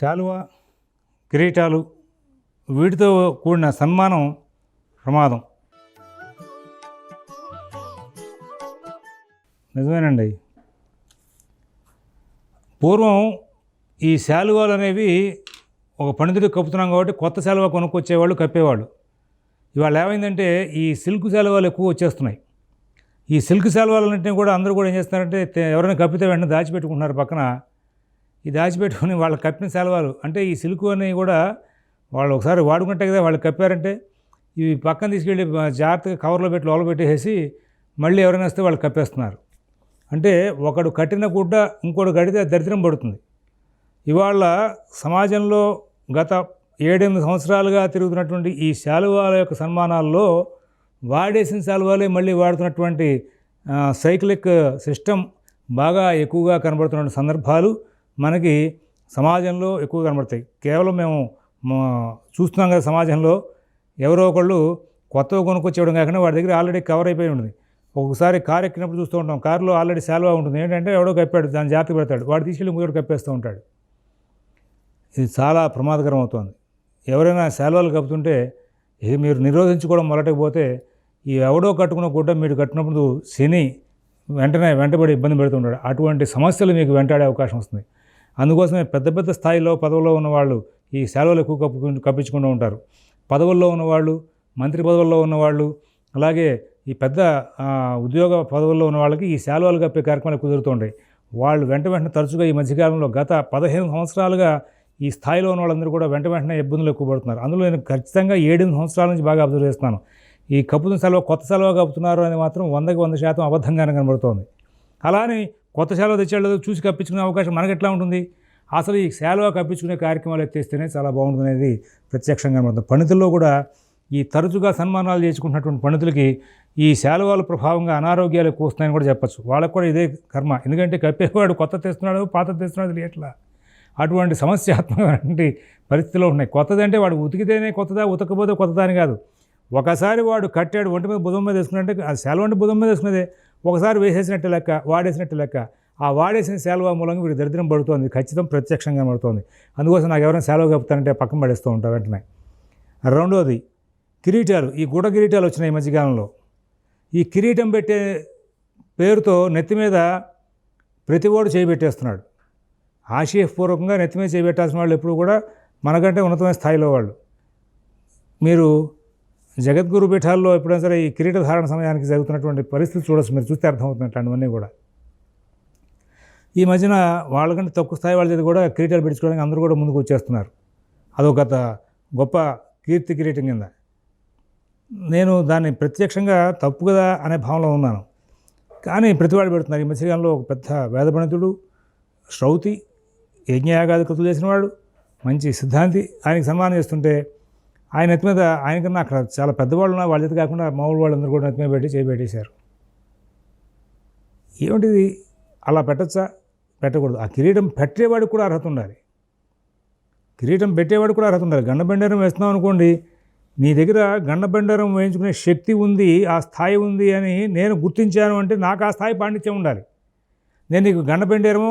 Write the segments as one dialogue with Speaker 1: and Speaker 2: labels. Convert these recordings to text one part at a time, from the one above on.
Speaker 1: శాలువ కిరీటాలు వీటితో కూడిన సన్మానం ప్రమాదం. నిజమేనండి. పూర్వం ఈ శాలువాలు అనేవి ఒక పండితుడికి కప్పుతున్నాం కాబట్టి కొత్త శాలువా కొనుక్కొచ్చేవాళ్ళు కప్పేవాళ్ళు. ఇవాళ ఏమైందంటే ఈ సిల్క్ శాలువాలు ఎక్కువ వచ్చేస్తున్నాయి. ఈ సిల్క్ శాలువాలన్నింటినీ కూడా అందరూ కూడా ఏం చేస్తున్నారంటే ఎవరైనా కప్పితే వెంటనే దాచిపెట్టుకుంటున్నారు పక్కన. ఈ దాచిపెట్టుకుని వాళ్ళు కప్పిన శాలువాలు అంటే ఈ సిల్కు అనేవి కూడా వాళ్ళు ఒకసారి వాడుకుంటే కదా వాళ్ళు కప్పారంటే ఇవి పక్కన తీసుకెళ్ళి జాగ్రత్తగా కవర్లో పెట్టి లోపల పెట్టేసి మళ్ళీ ఎవరైనా వస్తే వాళ్ళు కప్పేస్తున్నారు. అంటే ఒకడు కట్టిన గుడ్డ ఇంకోటి కడితే దరిద్రం పడుతుంది. ఇవాళ సమాజంలో గత ఏడెనిమిది సంవత్సరాలుగా తిరుగుతున్నటువంటి ఈ శాలువాల యొక్క సన్మానాల్లో వాడేసిన శాలువాలే మళ్ళీ వాడుతున్నటువంటి సైక్లిక్ సిస్టమ్ బాగా ఎక్కువగా కనబడుతున్న సందర్భాలు. మనకి సమాజంలో ఎక్కువ కనబడతాయి. కేవలం మేము మా- చూస్తున్నాం కదా సమాజంలో ఎవరో ఒకళ్ళు కొత్తగా కొనుక్కొచ్చేయడం కాకుండా వాడి దగ్గర ఆల్రెడీ కవర్ అయిపోయి ఉంటుంది. ఒకసారి కారు ఎక్కినప్పుడు చూస్తూ ఉంటాం కారులో ఆల్రెడీ శాలువా ఉంటుంది. ఏంటంటే ఎవడో కప్పాడు దాన్ని జాగ్రత్త పెడతాడు. వాడు తీసుకెళ్ళి ఇంకొకటి కప్పేస్తూ ఉంటాడు. ఇది చాలా ప్రమాదకరం అవుతుంది. ఎవరైనా శాలువాలు కప్పుతుంటే ఇది మీరు నిరోధించుకోవడం మొదలటకపోతే ఈ ఎవడో కట్టుకున్న గుడ్డ మీరు కట్టినప్పుడు శని వెంటనే వెంటబడి ఇబ్బంది పెడుతుంటాడు అటువంటి సమస్యలు మీకు వెంటాడే అవకాశం వస్తుంది. అందుకోసమే పెద్ద పెద్ద స్థాయిలో పదవుల్లో ఉన్నవాళ్ళు ఈ సెలవులు ఎక్కువ కప్పు కప్పించుకుంటూ ఉంటారు. పదవుల్లో ఉన్నవాళ్ళు మంత్రి పదవుల్లో ఉన్నవాళ్ళు అలాగే ఈ పెద్ద ఉద్యోగ పదవుల్లో ఉన్న వాళ్ళకి ఈ శాలువాలు కప్పే కార్యక్రమాలు కుదురుతుంటాయి వాళ్ళు వెంట వెంటనే తరచుగా ఈ మధ్యకాలంలో గత పదిహేను సంవత్సరాలుగా ఈ స్థాయిలో ఉన్న వాళ్ళందరూ కూడా వెంట వెంటనే ఇబ్బందులు ఎక్కువ పడుతున్నారు. అందులో నేను ఖచ్చితంగా ఏడెనిమిది సంవత్సరాల నుంచి బాగా అబ్జర్వ్ చేస్తున్నాను. ఈ కప్పుతున్న సెలవు కొత్త సెలవు కప్పుతున్నారు అని మాత్రం వందకి వంద శాతం అబద్ధంగానే కనబడుతోంది. అలానే కొత్త సెలవు తెచ్చాడు చూసి కప్పించుకునే అవకాశం మనకి ఎట్లా ఉంటుంది? అసలు ఈ శాలువా కప్పించుకునే కార్యక్రమాలు ఎత్తేస్తేనే చాలా బాగుంటుంది అనేది ప్రత్యక్షంగా కనబడుతుంది పండితుల్లో కూడా ఈ తరచుగా సన్మానాలు చేసుకుంటున్నటువంటి పండితులకి ఈ శాలువాల ప్రభావంగా అనారోగ్యాలు ఎక్కువ వస్తున్నాయని కూడా చెప్పచ్చు. వాళ్ళకు కూడా ఇదే కర్మ. ఎందుకంటే కప్పేవాడు కొత్త తెస్తున్నాడు పాత తెస్తున్నాడు తెలియట్లా. అటువంటి సమస్యాత్మకమైనటువంటి పరిస్థితిలో ఉన్నాయి. కొత్తది అంటే వాడు ఉతికితేనే కొత్తదా ఉతకపోతే కొత్తదా అని కాదు. ఒకసారి వాడు కట్టాడు ఒంటి మీద బుధం మీద వేసుకున్నట్టే ఆ సెలవు అంటే బుధం మీద వేసుకునేదే. ఒకసారి వేసేసినట్టు లెక్క వాడేసినట్టు లెక్క ఆ వాడేసిన సెలవు మూలంగా వీడి దరిద్రం పడుతోంది ఖచ్చితం ప్రత్యక్షంగా పడుతోంది. అందుకోసం నాకు ఎవరైనా సెలవు కప్పుతానంటే పక్కన పడేస్తూ ఉంటా వెంటనే. రెండోది కిరీటాలు ఈ గుడ కిరీటాలు వచ్చినాయి ఈ మధ్యకాలంలో. ఈ కిరీటం పెట్టే పేరుతో నెత్తి మీద ప్రతివాడు చేయబెట్టేస్తున్నాడు. ఆశయపూర్వకంగా నెత్తి మీద చేయబెట్టాల్సిన వాళ్ళు ఎప్పుడు కూడా మనకంటే ఉన్నతమైన స్థాయిలో వాళ్ళు. మీరు జగద్గురు పీఠాల్లో ఎప్పుడైనా సరే ఈ కిరీట ధారణ సమయానికి జరుగుతున్నటువంటి పరిస్థితి చూడొచ్చు. మీరు చూస్తే అర్థమవుతున్నట్టు అట్లాంటివన్నీ కూడా. ఈ మధ్యన వాళ్ళకంటే తక్కువ స్థాయి వాళ్ళ దగ్గర కూడా కిరీటాలు పెట్టుకోవడానికి అందరూ కూడా ముందుకు వచ్చేస్తున్నారు. అదొక గత గొప్ప కీర్తి కిరీటం కింద. నేను దాన్ని ప్రత్యక్షంగా తప్పు కదా అనే భావనలో ఉన్నాను. కానీ ప్రతివాడు పెడుతున్నారు. ఈ మధ్యకాలంలో ఒక పెద్ద వేద పండితుడు శ్రౌతి యజ్ఞయాగాది కృతులు చేసినవాడు మంచి సిద్ధాంతి ఆయనకి సన్మానం చేస్తుంటే ఆయన నెత్తి మీద ఆయనకన్నా అక్కడ చాలా పెద్దవాళ్ళు ఉన్నారు వాళ్ళ చేతి కాకుండా మామూలు వాళ్ళందరూ కూడా నెత్తి మీద పెట్టి చేయబెట్టేశారు ఏమిటిది? అలా పెట్టచ్చా? పెట్టకూడదు. ఆ కిరీటం పెట్టేవాడికి కూడా అర్హత ఉండాలి. కిరీటం పెట్టేవాడికి కూడా అర్హత ఉండాలి. గండబండారం వేస్తున్నాం అనుకోండి నీ దగ్గర గండబండారం వేయించుకునే శక్తి ఉంది ఆ స్థాయి ఉంది అని నేను గుర్తించాను అంటే నాకు ఆ స్థాయి పాండిత్యం ఉండాలి. నేను నీకు గండబెండేరమో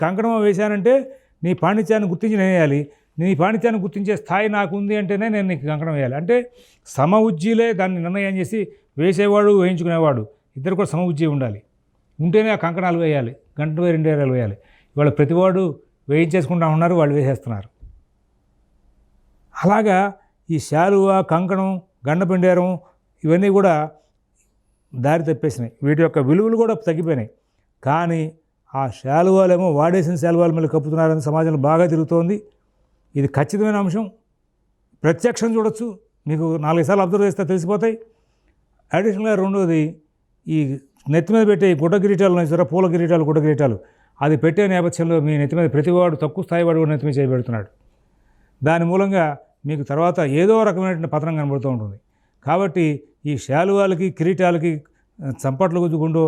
Speaker 1: కంకణమో వేశానంటే నీ పాండిత్యాన్ని గుర్తించి నేను వేయాలి నీ పాండిత్యాన్ని గుర్తించే స్థాయి నాకు ఉంది అంటేనే నేను నీకు కంకణం వేయాలి. అంటే సమ ఉజ్జీలే దాన్ని నిర్ణయం చేసి వేసేవాడు వేయించుకునేవాడు. ఇద్దరు కూడా సమ ఉజ్జీ ఉండాలి. ఉంటేనే ఆ కంకణాలు వేయాలి. గంట రెండు ఏరాలు వేయాలి. ఇవాళ ప్రతివాడు వేయించేసుకుంటా ఉన్నారు వాళ్ళు వేసేస్తున్నారు. అలాగా ఈ శాలువ కంకణం గండపిండేరం ఇవన్నీ కూడా దారి తప్పేసినాయి. వీటి యొక్క విలువలు కూడా తగ్గిపోయినాయి. కానీ ఆ శాలువాలేమో వాడేసిన శాలువాల మీద కప్పుతున్నారని సమాజంలో బాగా తిరుగుతోంది. ఇది ఖచ్చితమైన అంశం. ప్రత్యక్షం చూడొచ్చు. మీకు నాలుగు సార్లు అబ్జర్వ్ చేస్తే తెలిసిపోతాయి. అడిషనల్గా రెండోది ఈ నెత్తి మీద పెట్టే ఈ గుడ్డ కిరీటాలు ఉన్నాయి చూసారా? పూల కిరీటాలు గుడ్డ కిరీటాలు అది పెట్టే నేపథ్యంలో మీ నెత్తి మీద ప్రతివాడు తక్కువ స్థాయి వాడు కూడా నెత్తి మీద చేయబెడుతున్నాడు. దాని మూలంగా మీకు తర్వాత ఏదో రకమైనటువంటి పతనం కనబడుతూ ఉంటుంది. కాబట్టి ఈ శాలువాలకి కిరీటాలకి చంపట్లు గుద్దుకుంటూ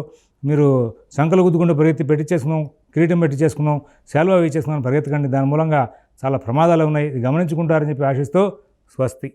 Speaker 1: మీరు సంకలు గుద్దుకుంటూ పరిగెత్తి పెట్టించేసుకున్నాం కిరీటం పెట్టించేసుకున్నాం శాలువా వేసేసుకున్నాం పరిగెత్తకండి. దాని మూలంగా చాలా ప్రమాదాలు ఉన్నాయి. గమనించుకుంటారని చెప్పి ఆశిస్తూ స్వస్తి.